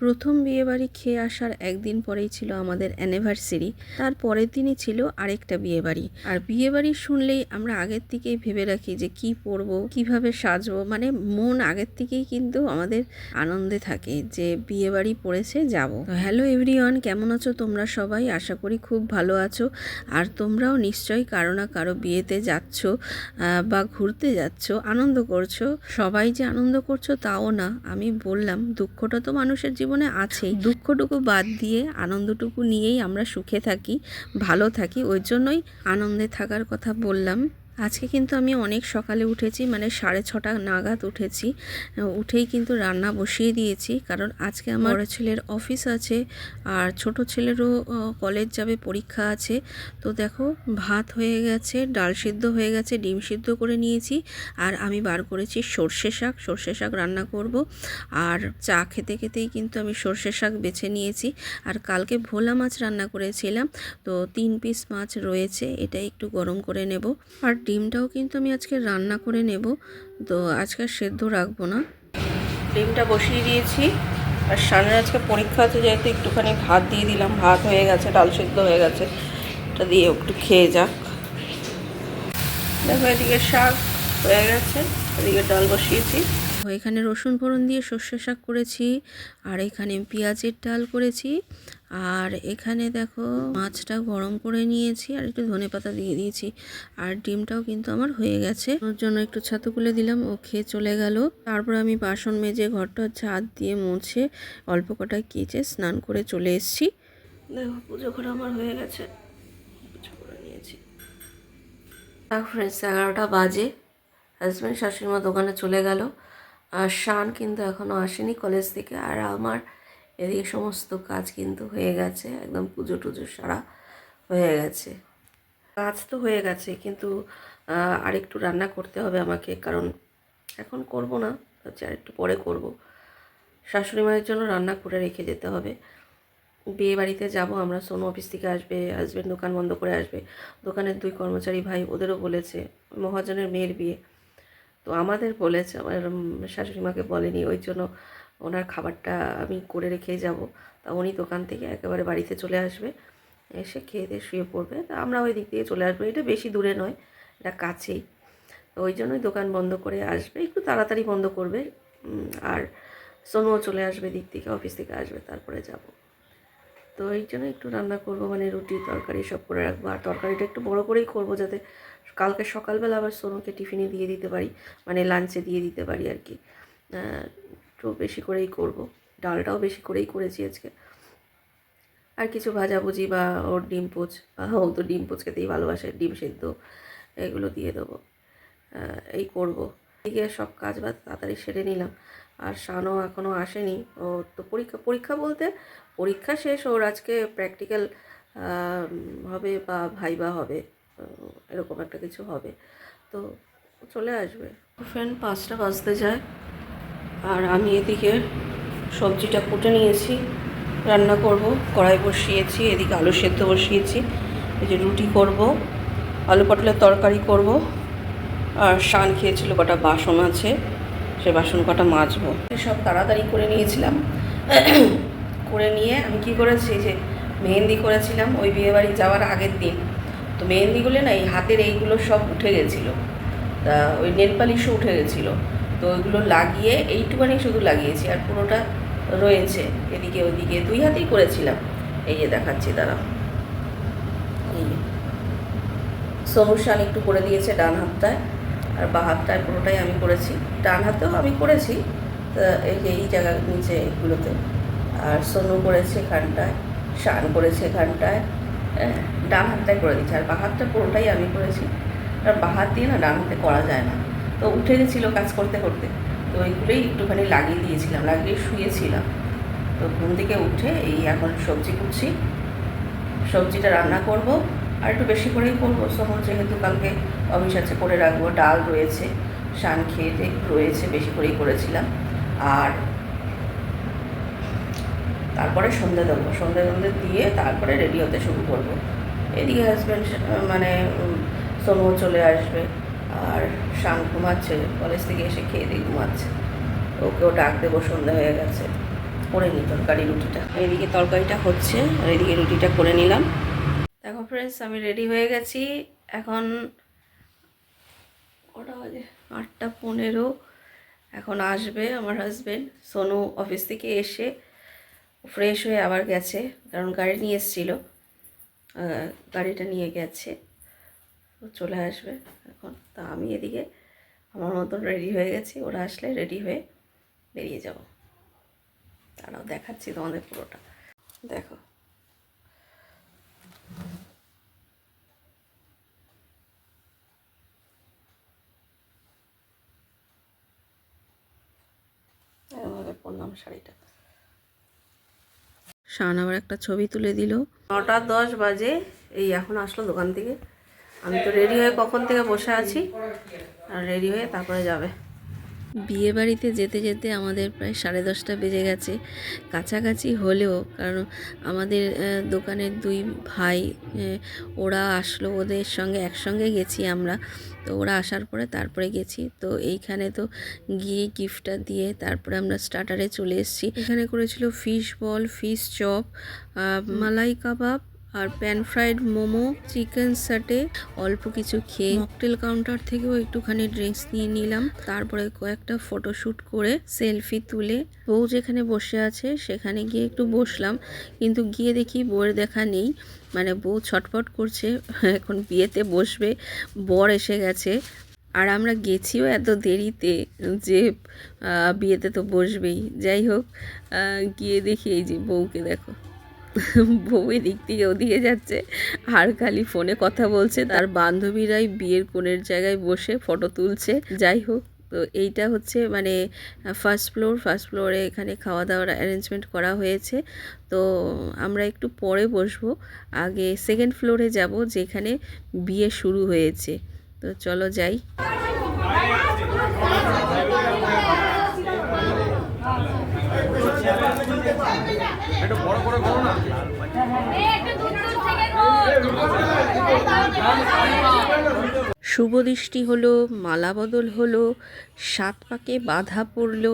প্রথম বিয়েবাড়ি খেয়ে আসার একদিন পরেই ছিল আমাদের অ্যানিভার্সারি। তার পরের দিনই ছিল আরেকটা বিয়েবাড়ি। আর বিয়েবাড়ি শুনলেই আমরা আগের থেকেই ভেবে রাখি যে কি পরবো, কীভাবে সাজবো। মানে মন আগের থেকেই কিন্তু আমাদের আনন্দে থাকে যে বিয়েবাড়ি পড়েছে যাব। হ্যালো এভরিওয়ান, কেমন আছো তোমরা সবাই? আশা করি খুব ভালো আছো। আর তোমরাও নিশ্চয়ই কারও না কারও বিয়েতে যাচ্ছ বা ঘুরতে যাচ্ছ, আনন্দ করছ। সবাই যে আনন্দ করছ তাও না, আমি বললাম, দুঃখটা তো মানুষের জীবনে আছেই। দুঃখটুকু বাদ দিয়ে আনন্দটুকু নিয়েই আমরা সুখে থাকি, ভালো থাকি, ওই জন্যই আনন্দে থাকার কথা বললাম। আজকে কিন্তু আমি অনেক সকালে উঠেছি মানে সাড়ে ছটা নাগাদ উঠেছি। উঠেই কিন্তু রান্না বসিয়ে দিয়েছি, কারণ আজকে আমার বড় ছেলের অফিস আছে আর ছোট ছেলেরও কলেজ যাবে, পরীক্ষা আছে। তো দেখো, ভাত হয়ে গেছে, ডাল সিদ্ধ হয়ে গেছে, ডিম সিদ্ধ করে নিয়েছি আর আমি বার করেছি সর্ষে শাক। সর্ষে শাক রান্না করব আর চা খেতে খেতেই কিন্তু আমি সর্ষে শাক বেছে নিয়েছি আর কালকে ভোলা মাছ রান্না করেছিলাম। তো তিন পিস মাছ রয়েছে, এটা একটু গরম করে নেব। আর ডিমটাও কিন্তু আমি আজকে রান্না করে নেব। তো আজকে সেদ্ধ রাখব না। ডিমটা বসিয়ে দিয়েছি। আর সামনে আজকে পরীক্ষা আছে, যেহেতু একটুখানি ভাত দিয়ে দিলাম। ভাত হয়ে গেছে, ডাল সেদ্ধ হয়ে গেছে। এটা দিয়ে একটু খেয়ে যাক। দেখো এদিকে শাক হয়ে গেছে, এদিকে ডাল বসিয়েছি। এখানে রসুন ফোড়ন দিয়ে সর্ষে শাক করেছি, আর এখানে পেঁয়াজের ডাল করেছি। আর এখানে দেখো মাছটা গরম করে নিয়েছি আর একটু ধনে পাতা দিয়ে দিয়েছি। আর ডিমটাও কিন্তু আমার হয়ে গেছে। ওর জন্য একটু ছাতু খুলে দিলাম, ও খেয়ে চলে গেল। তারপর আমি বাসন মেজে ঘরটা ঝাঁত দিয়ে মুছে অল্প কটা কেচে স্নান করে চলে এসেছি। দেখো পুজো করা আমার হয়ে গেছে। ফ্রেন্ডস এগারোটা বাজে। হাজব্যান্ড শাশুড়ি মা দোকানে চলে গেল। আর শান কিন্তু এখনও আসেনি কলেজ থেকে। আর আমার এদিকে সমস্ত কাজ কিন্তু হয়ে গেছে, একদম পুজো টুজো সারা হয়ে গেছে। কাজ তো হয়ে গেছে, কিন্তু আরেকটু রান্না করতে হবে আমাকে, কারণ এখন করব না হচ্ছে আর একটু পরে করব। শাশুড়ি মায়ের জন্য রান্না করে রেখে যেতে হবে। বিয়ে বাড়িতে যাব আমরা, সোনু অফিস থেকে আসবে হাজব্যান্ড দোকান বন্ধ করে আসবে। দোকানের দুই কর্মচারী ভাই ওদেরও বলেছে, মহাজনের মেয়ের বিয়ে। তো আমাদের বলেছে, আমার শাশুড়ি মাকে বলেনি, ওই জন্য ওনার খাবারটা আমি করে রেখেই যাব। তা উনি দোকান থেকে একেবারে বাড়িতে চলে আসবে, এসে খেয়ে দিয়ে শুয়ে পড়বে। তা আমরা ওই দিক দিয়ে চলে আসব। এটা বেশি দূরে নয়, এটা কাছেই। তো ওই জন্যই দোকান বন্ধ করে আসবে। একটু তাড়াতাড়ি বন্ধ করবে। আর সোনুও চলে আসবে দিক থেকে, অফিস থেকে আসবে, তারপরে যাব। তো এই জন্য একটু রান্না করব মানে রুটি, তরকারি সব করে রাখব। আর তরকারিটা একটু বড় করেই করব যাতে কালকে সকালবেলা আবার সোনুকে টিফিনে দিয়ে দিতে পারি মানে লাঞ্চে দিয়ে দিতে পারি আর কি। একটু বেশি করেই করব। ডালটাও বেশি করেই করেছি আজকে। আর কিছু ভাজাভুজি বা ওর ডিম পোচ ও তো ডিম পোচ খেতেই ভালোবাসে, ডিম সেদ্ধ, এগুলো দিয়ে দেবো। এই করব। এদিকে সব কাজ বাজ তাড়াতাড়ি সেরে নিলাম। আর শানও এখনও আসেনি। ও তো পরীক্ষা পরীক্ষা বলতে পরীক্ষা শেষ, ওর আজকে প্র্যাকটিক্যাল হবে বা ভাইবা হবে। এরকম একটা কিছু হবে। তো চলে আসবে। ফ্রেন্ড পাঁচটা বাজতে যায়। আর আমি এদিকে সবজিটা কুটে নিয়েছি, রান্না করব, কড়াই বসিয়েছি, এদিকে আলু সেদ্ধ বসিয়েছি, এই যে রুটি করব, আলু পটলের তরকারি করব, আর শান খেয়েছিল কটা বাসন আছে, সে বাসন কটা মাজবো। সব তাড়াতাড়ি করে নিয়েছিলাম। করে নিয়ে আমি কি করেছি যে মেহেন্দি করেছিলাম, ওই বিয়েবাড়ি যাওয়ার আগের দিন। তো মেহেন্দিগুলো না, এই হাতের এইগুলো সব উঠে গেছিল। তা ওই নেল পালিশও উঠে গেছিল। তো ওইগুলো লাগিয়ে এইটুখানি শুধু লাগিয়েছি আর পুরোটা রয়েছে এদিকে ওদিকে। দুই হাতেই করেছিলাম। এই যে দেখাচ্ছি তারা এই যে। সমস্যান একটু করে দিয়েছে ডান হাতটায় আর বা হাতটায় পুরোটাই আমি করেছি। ডান হাতেও আমি করেছি এই এই জায়গা নিচে এগুলোতে। আর সোনু করেছে এখানটায় শান করেছে এখানটায়। হ্যাঁ, ডান হাতটায় করে দিচ্ছে আর বা হাতটা পুরোটাই আমি করেছি। আর বা হাত দিয়ে না ডান হাতে করা যায় না। তো উঠে গেছিল কাজ করতে করতে। তো ওইগুলোই একটুখানি লাগিয়ে দিয়েছিলাম, লাগিয়ে শুয়েছিলাম। তো ঘুম থেকে উঠে এই এখন সবজি কুটছি সবজিটা রান্না করব আর একটু বেশি করেই করব। সময় যেহেতু কালকে অফিস আছে, করে রাখব। ডাল রয়েছে, শান খেয়ে রয়েছে, বেশি করেই করেছিলাম। আর তারপরে সন্ধে দেবো। সন্ধে সন্ধে দিয়ে তারপরে রেডি হতে শুরু করব। এদিকে হাজব্যান্ড মানে সোনুও চলে আসবে। আর শান ঘুমাচ্ছে কলেজ থেকে এসে খেয়ে দিয়ে ঘুমাচ্ছে। ওকেও ডাক দেবো সন্ধ্যা হয়ে গেছে। করে নিই তরকারি রুটিটা। এদিকে তরকারিটা হচ্ছে, আর এদিকে রুটিটা করে নিলাম। দেখো ফ্রেন্ডস আমি রেডি হয়ে গেছি। এখন কটা বাজে? আটটা পনেরো। এখন আসবে আমার হাজবেন্ড সোনু অফিস থেকে এসে ফ্রেশ হয়ে আবার গেছে। কারণ গাড়ি নিয়ে এসেছিল। গাড়িটা নিয়ে গেছে। চলে আসবে এখন। তা আমি এদিকে আমার মতন রেডি হয়ে গেছি। ওরা আসলে রেডি হয়ে বেরিয়ে যাব। তারাও দেখাচ্ছি তোমাদের পুরোটা। দেখো। এরমভাবে শাড়িটা। শান আবার একটা ছবি তুলে দিল। নটা দশ বাজে, এই এখন আসলো দোকান থেকে। আমি তো রেডি হয়ে কখন থেকে বসে আছি। আর রেডি হয়ে তারপরে যাবে। বিয়ে বাড়িতে যেতে যেতে আমাদের প্রায় সাড়ে দশটা বেজে গেছে। কাছাকাছি হলেও কারণ আমাদের দোকানের দুই ভাই ওরা আসলো ওদের সঙ্গে একসঙ্গে গেছি আমরা। তো ওরা আসার পরে তারপরে গেছি। তো এইখানে তো গিয়ে গিফটটা দিয়ে তারপরে আমরা স্টার্টারে চলে এসেছি। এখানে করেছিল fish ball fish chop malai kebab আর pan fried momo chicken satay অল্প কিছু খেয়ে মকটেল কাউন্টার থেকেও একটুখানি ড্রিঙ্কস নিয়ে নিলাম। তারপরে কয়েকটা ফটোশ্যুট করে সেলফি তুলে বউ যেখানে বসে আছে সেখানে গিয়ে একটু বসলাম। কিন্তু গিয়ে দেখি বউয়ের দেখা নেই। মানে বউ ছটফট করছে, এখন বিয়েতে বসবে, বর এসে গেছে। আর আমরা গেছিও এত দেরিতে যে বিয়েতে তো বসবেই। যাই হোক গিয়ে দেখি এই যে বউকে দেখো। বউ এদিক থেকে ওদিকে যাচ্ছে। আর খালি ফোনে কথা বলছে। তার বান্ধবীরাই বিয়ের কোণের জায়গায় বসে ফটো তুলছে। যাই হোক, তো এইটা হচ্ছে মানে ফার্স্ট ফ্লোর ফার্স্ট ফ্লোরে এখানে খাওয়া দাওয়ার অ্যারেঞ্জমেন্ট করা হয়েছে। তো আমরা একটু পরে বসবো। আগে সেকেন্ড ফ্লোরে যাব, যেখানে বিয়ে শুরু হয়েছে। তো চলো যাই একটু বড় করে করো না শুভ দৃষ্টি হলো মালাবদল হলো সাত পাকে বাধা পড়ল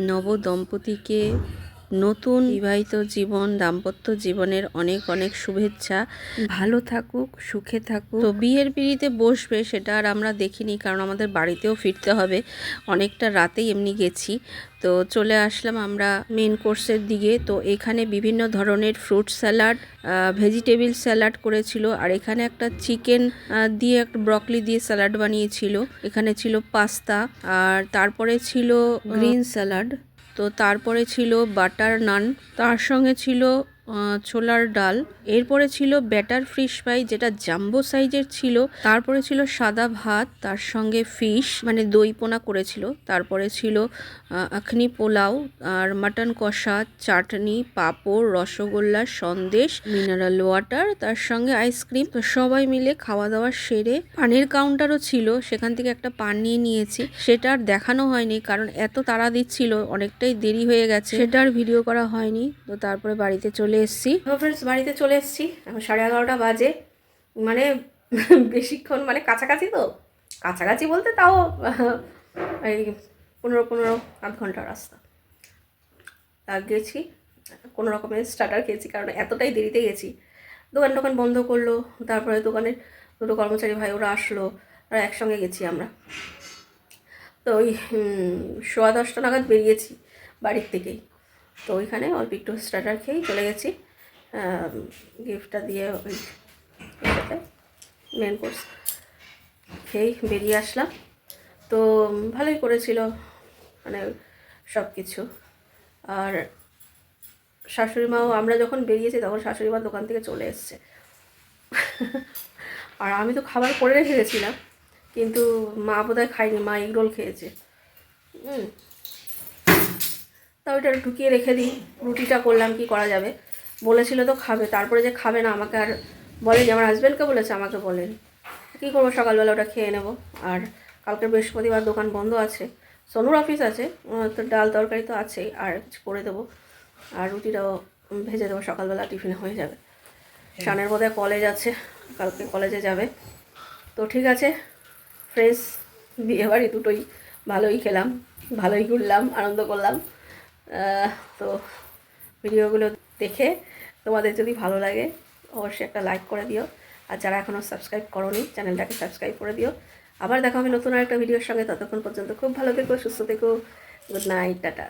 নব দম্পতিকে নতুন বিবাহিত জীবন দাম্পত্য জীবনের অনেক অনেক শুভেচ্ছা। ভালো থাকুক সুখে থাকুক। তো বিয়ের পিড়িতে বসবে সেটা আর আমরা দেখিনি কারণ আমাদের বাড়িতেও ফিরতে হবে। অনেকটা রাতেই এমনি গেছি। তো চলে আসলাম আমরা মেন কোর্সের দিকে। তো এখানে বিভিন্ন ধরনের ফ্রুট স্যালাড ভেজিটেবিল স্যালাড করেছিল। আর এখানে একটা চিকেন দিয়ে একটা ব্রকলি দিয়ে স্যালাড বানিয়েছিল। এখানে ছিল পাস্তা আর তারপরে ছিল গ্রিন স্যালাড তো তারপরে ছিল বাটার নান তার সঙ্গে ছিল ছোলার ডাল। এরপরে ছিল ব্যাটার ফিশ ফ্রাই যেটা জাম্বো সাইজের ছিল। তারপরে ছিল সাদা ভাত, তার সঙ্গে ফিশ মানে দই পোনা করেছিল। তারপরে ছিল আখনি পোলাও, আর মাটন কষা, চাটনি, পাঁপড়, রসগোল্লা, সন্দেশ মিনারেল ওয়াটার তার সঙ্গে আইসক্রিম তো সবাই মিলে খাওয়া দাওয়া সেরে পানের কাউন্টারও ছিল। সেখান থেকে একটা পান নিয়ে নিয়েছি। সেটা আর দেখানো হয়নি, কারণ এত তাড়া দিচ্ছিল, অনেকটাই দেরি হয়ে গেছে। সেটা আর ভিডিও করা হয়নি। তো তারপরে বাড়িতে চলে এসেছি। ফ্রেন্ডস বাড়িতে চলে এসেছি। এখন সাড়ে এগারোটা বাজে। মানে বেশিক্ষণ মানে কাছাকাছি তো। কাছাকাছি বলতে তাও এই পনেরো পনেরো, আধ ঘণ্টা রাস্তা। তা গেছি। কোনো রকমের স্টার্টার খেয়েছি, কারণ এতটাই দেরিতে গেছি। দোকান টোকান বন্ধ করল। তারপরে দোকানের দুটো কর্মচারী ভাই ওরা আসলো। আর একসঙ্গে গেছি আমরা। তো ওই সোয়া দশটা নাগাদ বেরিয়েছি বাড়ির থেকেই। তো ওইখানে অল্প একটু স্টার্টার খেয়েই চলে গেছি। গিফটটা দিয়ে ওই মেন কোর্স খেয়েই বেরিয়ে আসলাম। তো ভালোই করেছিল মানে সব কিছু আর শাশুড়ি মাও, আমরা যখন বেরিয়েছি তখন শাশুড়ি মা দোকান থেকে চলে এসছে। আর আমি তো খাবার করে রেখে গেছিলাম, কিন্তু মা বোধহয় খায়নি, মা এগ রোল খেয়েছে। হুম। তা ওইটা ঢুকিয়ে রেখে দিই। রুটিটা করলাম কি করা যাবে। বলেছিল তো খাবে। তারপরে যে খাবে না আমাকে আর বলে যে আমার হাজব্যান্ডকে বলেছে আমাকে বলেন। কী করব? সকালবেলা ওটা খেয়ে নেব। আর কালকে বৃহস্পতিবার দোকান বন্ধ আছে। সোনুর অফিস আছে। তো ডাল তরকারি তো আছেই। আর কিছু করে দেবো। আর রুটিটাও ভেজে দেবো। সকালবেলা টিফিনে হয়ে যাবে। শানের বোধহয় কলেজ আছে। কালকে কলেজে যাবে। তো ঠিক আছে। ফ্রেশ বিয়েবাড়ি দুটোই ভালোই খেলাম। ভালোই ঘুরলাম। আনন্দ করলাম। তো ভিডিওগুলো দেখে তোমাদের যদি ভালো লাগে, অবশ্যই একটা লাইক করে দিও। আর যারা এখনও সাবস্ক্রাইব করোনি চ্যানেলটাকে সাবস্ক্রাইব করে দিও। আবার দেখা হবে নতুন আরেকটা ভিডিওর সঙ্গে। ততক্ষণ পর্যন্ত খুব ভালো থেকো, সুস্থ থেকো। Good night tata.